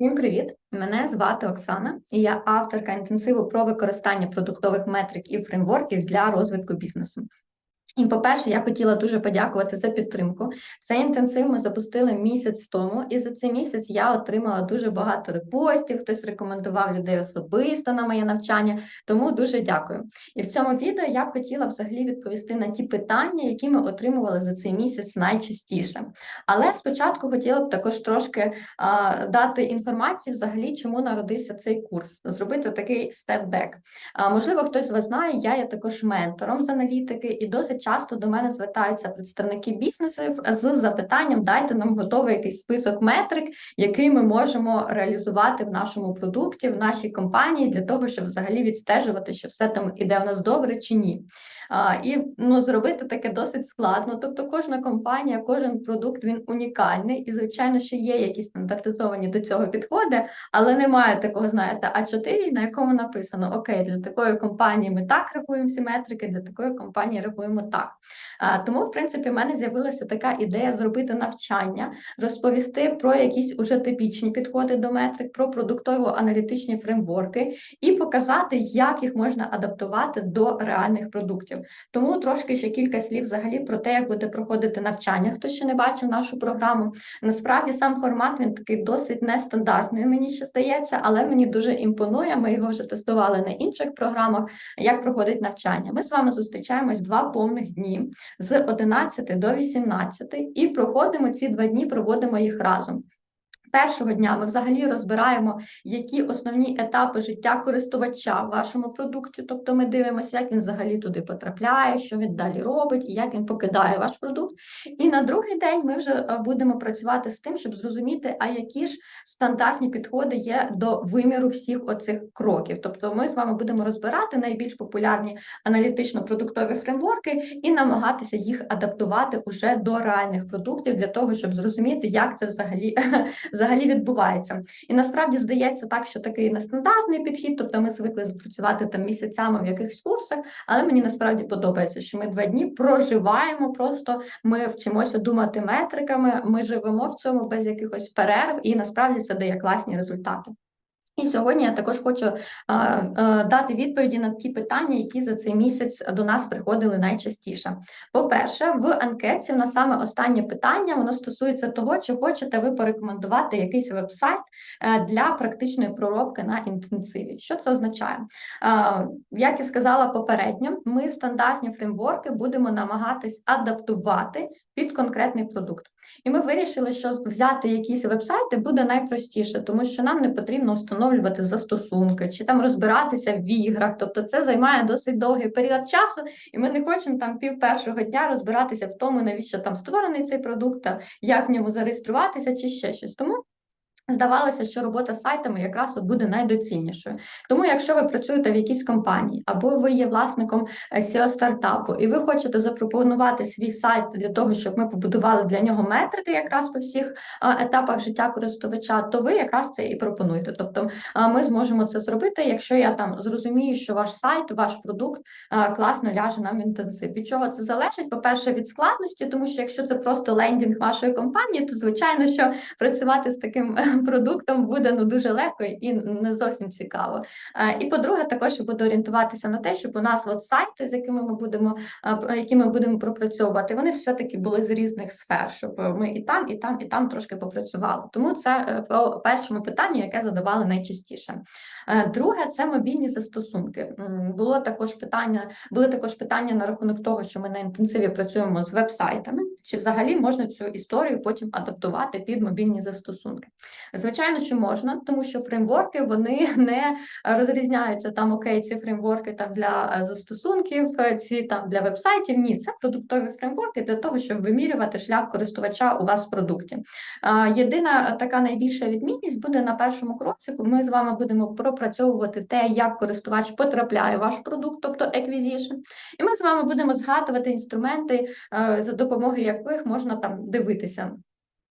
Всім привіт! Мене звати Оксана, і я авторка інтенсиву про використання продуктових метрик і фреймворків для розвитку бізнесу. І, по-перше, я хотіла дуже подякувати за підтримку. Цей інтенсив ми запустили місяць тому, і за цей місяць я отримала дуже багато репостів. Хтось рекомендував людей особисто на моє навчання. Тому дуже дякую. І в цьому відео я б хотіла взагалі відповісти на ті питання, які ми отримували за цей місяць найчастіше. Але спочатку хотіла б також трошки а, дати інформацію, взагалі, чому народився цей курс, зробити такий степ-бек. Можливо, хтось з вас знає, я є також ментором з аналітики і досить часто до мене звертаються представники бізнесів з запитанням: дайте нам готовий якийсь список метрик, який ми можемо реалізувати в нашому продукті, в нашій компанії, для того, щоб взагалі відстежувати, що все там іде в нас добре чи ні. А, І ну, зробити таке досить складно. Тобто, кожна компанія, кожен продукт він унікальний, і звичайно, що є якісь стандартизовані до цього підходи, але немає такого, знаєте, а 4 на якому написано Окей, для такої компанії ми так рахуємо ці метрики, для такої компанії рахуємо так. Тому, в принципі, в мене з'явилася така ідея зробити навчання, розповісти про якісь уже типічні підходи до метрик, про продуктово-аналітичні фреймворки і показати, як їх можна адаптувати до реальних продуктів. Тому трошки ще кілька слів взагалі про те, як буде проходити навчання. Хто ще не бачив нашу програму. Насправді сам формат він такий досить нестандартний, мені ще здається, але мені дуже імпонує. Ми його вже тестували на інших програмах. Як проходить навчання? Ми з вами зустрічаємось два повних дні з 11 до 18 і проходимо ці два дні, проводимо їх разом. Першого дня ми взагалі розбираємо, які основні етапи життя користувача в вашому продукті. Тобто ми дивимося, як він взагалі туди потрапляє, що він далі робить і як він покидає ваш продукт. І на другий день ми вже е, будемо працювати з тим, щоб зрозуміти, а які ж стандартні підходи є до виміру всіх оцих кроків. Тобто, ми з вами будемо розбирати найбільш популярні аналітично-продуктові фреймворки і намагатися їх адаптувати уже до реальних продуктів для того, щоб зрозуміти, як це взагалі взагалі відбувається. І насправді здається так, що такий нестандартний підхід, тобто ми звикли працювати там місяцями в якихось курсах, але мені насправді подобається, що ми два дні проживаємо, просто ми вчимося думати метриками, ми живемо в цьому без якихось перерв, і насправді це дає класні результати. І сьогодні я також хочу а, а, дати відповіді на ті питання, які за цей місяць до нас приходили найчастіше. По-перше, в анкеті на саме останнє питання воно стосується того, чи хочете ви порекомендувати якийсь веб-сайт е, для практичної проробки на інтенсиві. Що це означає? Як і сказала попередньо, ми стандартні фреймворки будемо намагатись адаптувати під конкретний продукт. І ми вирішили, що взяти якісь веб-сайти буде найпростіше, тому що нам не потрібно встановлювати застосунки чи там розбиратися в іграх. Тобто це займає досить довгий період часу, і ми не хочемо там пів першого дня розбиратися в тому, навіщо там створений цей продукт, як в ньому зареєструватися, чи ще щось. Тому Здавалося, що робота з сайтами якраз от буде найдоцільнішою. Тому, якщо ви працюєте в якійсь компанії, або ви є власником seo стартапу, і ви хочете запропонувати свій сайт для того, щоб ми побудували для нього метрики, якраз по всіх етапах життя користувача, то ви якраз це і пропонуєте. Тобто, ми зможемо це зробити, якщо я там зрозумію, що ваш сайт, ваш продукт класно ляже нам в інтенсив. Від чого це залежить? По перше, від складності, тому що якщо це просто лендінг вашої компанії, то звичайно, що працювати з таким продуктом буде ну дуже легко і не зовсім цікаво. І по-друге, також я буду орієнтуватися на те, щоб у нас от сайти, з якими ми будемо які ми будемо пропрацьовувати, вони все-таки були з різних сфер, щоб ми і там, і там, і там трошки попрацювали. Тому це е, по першому питанню, яке задавали найчастіше. Е, друге, це мобільні застосунки. Було також питання, були також питання на рахунок того, що ми на інтенсиві працюємо з веб-сайтами, чи взагалі можна цю історію потім адаптувати під мобільні застосунки. Звичайно, що можна, тому що фреймворки вони не розрізняються там окей, ці фреймворки там для е, застосунків, е, ці там для вебсайтів. Ні, це продуктові фреймворки для того, щоб вимірювати шлях користувача у вас в продукті. Єдина така найбільша відмінність буде на першому кроці, ми з вами будемо пропрацьовувати те, як користувач потрапляє в ваш продукт, тобто acquisition. І ми з вами будемо згадувати інструменти, е, за допомогою яких можна там дивитися.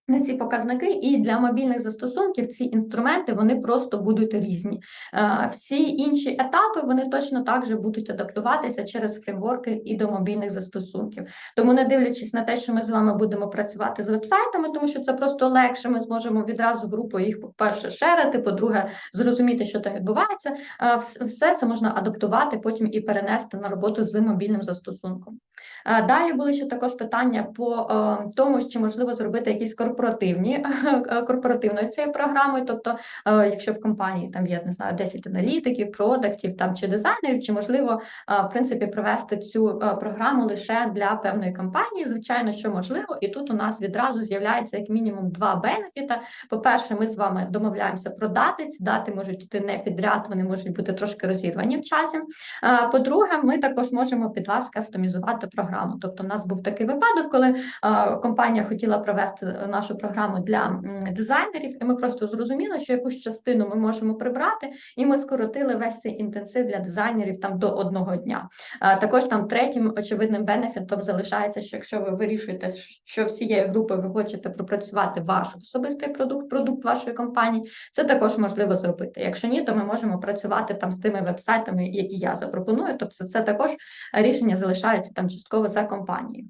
На ці показники, і для мобільних застосунків ці інструменти вони просто будуть різні. Е, Всі інші етапи вони точно так же будуть адаптуватися через фреймворки і до мобільних застосунків. Тому, не дивлячись на те, що ми з вами будемо працювати з вебсайтами, тому що це просто легше. Ми зможемо відразу групою їх, по-перше, шерити, по-друге, зрозуміти, що там відбувається. Е, Все це можна адаптувати потім і перенести на роботу з мобільним застосунком. Е, Далі були ще також питання по е, тому, чи можливо зробити якісь корпоративні е, корпоративною цією програмою. Тобто, якщо в компанії там є не знаю 10 аналітиків, продактів там чи дизайнерів, чи можливо в принципі провести цю програму лише для певної компанії. Звичайно, що можливо, і тут у нас відразу з'являється як мінімум два бенефіта. По-перше, ми з вами домовляємося про дати. Ці дати можуть йти не підряд, вони можуть бути трошки розірвані в часі. По-друге, ми також можемо під вас кастомізувати програму. Тобто, у нас був такий випадок, коли компанія хотіла провести нашу програму для дизайнерів, і ми просто зрозуміли, що якусь частину ми можемо прибрати, і ми скоротили весь цей інтенсив для дизайнерів там до одного дня. Також там третім очевидним бенефітом залишається, що якщо ви вирішуєте, що всією групою ви хочете пропрацювати ваш особистий продукт, продукт вашої компанії, це також можливо зробити. Якщо ні, то ми можемо працювати там з тими вебсайтами, які я запропоную. Тобто, це також рішення залишається там частково за компанією.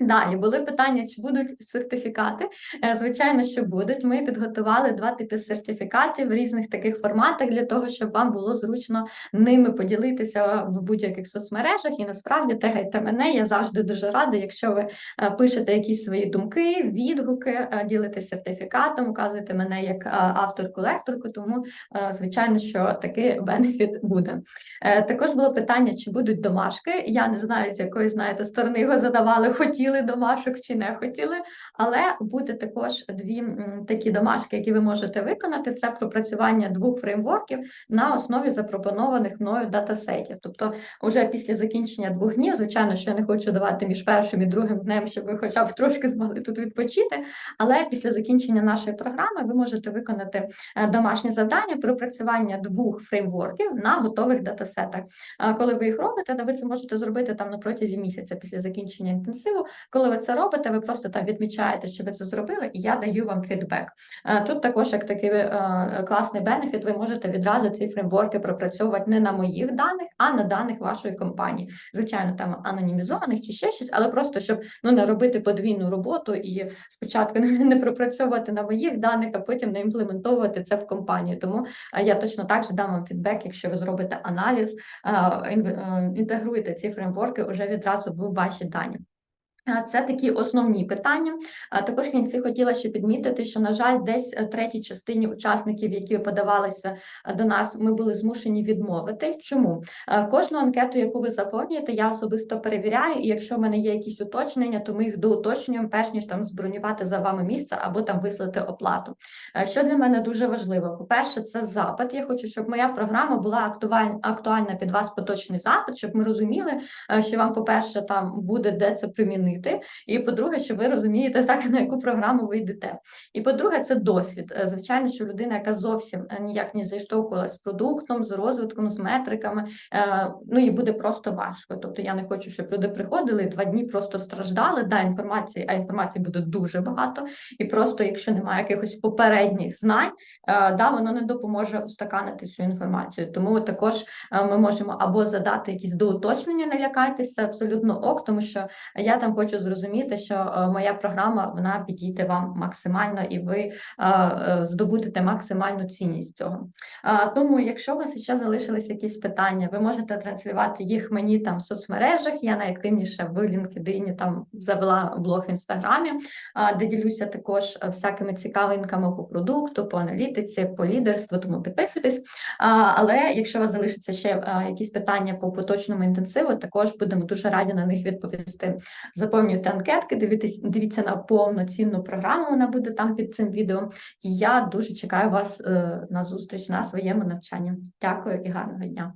Далі були питання, чи будуть сертифікати. Е, Звичайно, що будуть. Ми підготували два типи сертифікатів в різних таких форматах для того, щоб вам було зручно ними поділитися в будь-яких соцмережах. І насправді тегайте мене. Я завжди дуже рада, якщо ви е, пишете якісь свої думки, відгуки, е, ділитесь сертифікатом, указуєте мене як автор-колекторку. Тому, звичайно, що такий бенефіт буде. Також було питання, чи будуть домашки. Я не знаю, з якої знаєте сторони його задавали, хотіли домашок чи не хотіли, але буде також дві такі домашки, які ви можете виконати. Це пропрацювання двох фреймворків на основі запропонованих мною датасетів. Тобто, уже після закінчення двох днів, звичайно, що я не хочу давати між першим і другим днем, щоб ви хоча б трошки змогли тут відпочити. Але після закінчення нашої програми ви можете виконати е, домашнє завдання пропрацювання двох фреймворків на готових датасетах. А Коли ви їх робите, то ви це можете зробити там на протязі місяця після закінчення інтенсиву. Коли ви це робите, ви просто там відмічаєте, що ви це зробили, і я даю вам фідбек. Е, Тут також як такий е, класний бенефіт, ви можете відразу ці фреймворки пропрацьовувати не на моїх даних, а на даних вашої компанії. Звичайно, там анонімізованих чи ще щось, але просто щоб ну не робити подвійну роботу і спочатку не, пропрацьовувати на моїх даних, а потім не імплементовувати це в компанію. Тому е, я точно так же дам вам фідбек, якщо ви зробите аналіз, інтегруєте ці фреймворки вже відразу в ваші дані. Це такі основні питання. Також кінці хотіла ще підмітити, що, на жаль, десь е, третій частині учасників, які подавалися е, до нас, ми були змушені відмовити. Чому? Е, Кожну анкету, яку ви заповнюєте, я особисто перевіряю, і якщо в мене є якісь уточнення, то ми їх доуточнюємо, перш ніж там збронювати за вами місце або там вислати оплату. Що для мене дуже важливо? По-перше, це запит. Я хочу, щоб моя програма була актуальна, актуальна під вас поточний запит, щоб ми розуміли, що вам, по-перше, там буде де це примінити. І по-друге, що ви розумієте, так на яку програму ви йдете. І по-друге, це досвід. Е, Звичайно, що людина, яка зовсім е, ніяк не зіштовхувалася з продуктом, з розвитком, з метриками, е, ну і буде просто важко. Тобто я не хочу, щоб люди приходили два дні просто страждали. Да, інформації, а інформації буде дуже багато. І просто, якщо немає якихось попередніх знань, да, воно не допоможе устаканити цю інформацію. Тому також ми можемо або задати якісь доуточнення, не лякайтеся, абсолютно ок, тому що я там хочу зрозуміти, що е, моя програма вона підійде вам максимально, і ви е, е, здобудете максимальну цінність цього. Тому, якщо у вас ще залишились якісь питання, ви можете транслювати їх мені там в соцмережах. Я найактивніше в LinkedIn там завела блог в інстаграмі, де ділюся також всякими цікавинками по продукту, по аналітиці, по лідерству. Тому підписуйтесь. Але якщо у вас залишиться ще якісь питання по поточному інтенсиву, також будемо дуже раді на них відповісти. Заповнюйте анкетки, дивіться, дивіться на повноцінну програму, вона буде там під цим відео. І я дуже чекаю вас е, на зустріч на своєму навчанні. Дякую і гарного дня.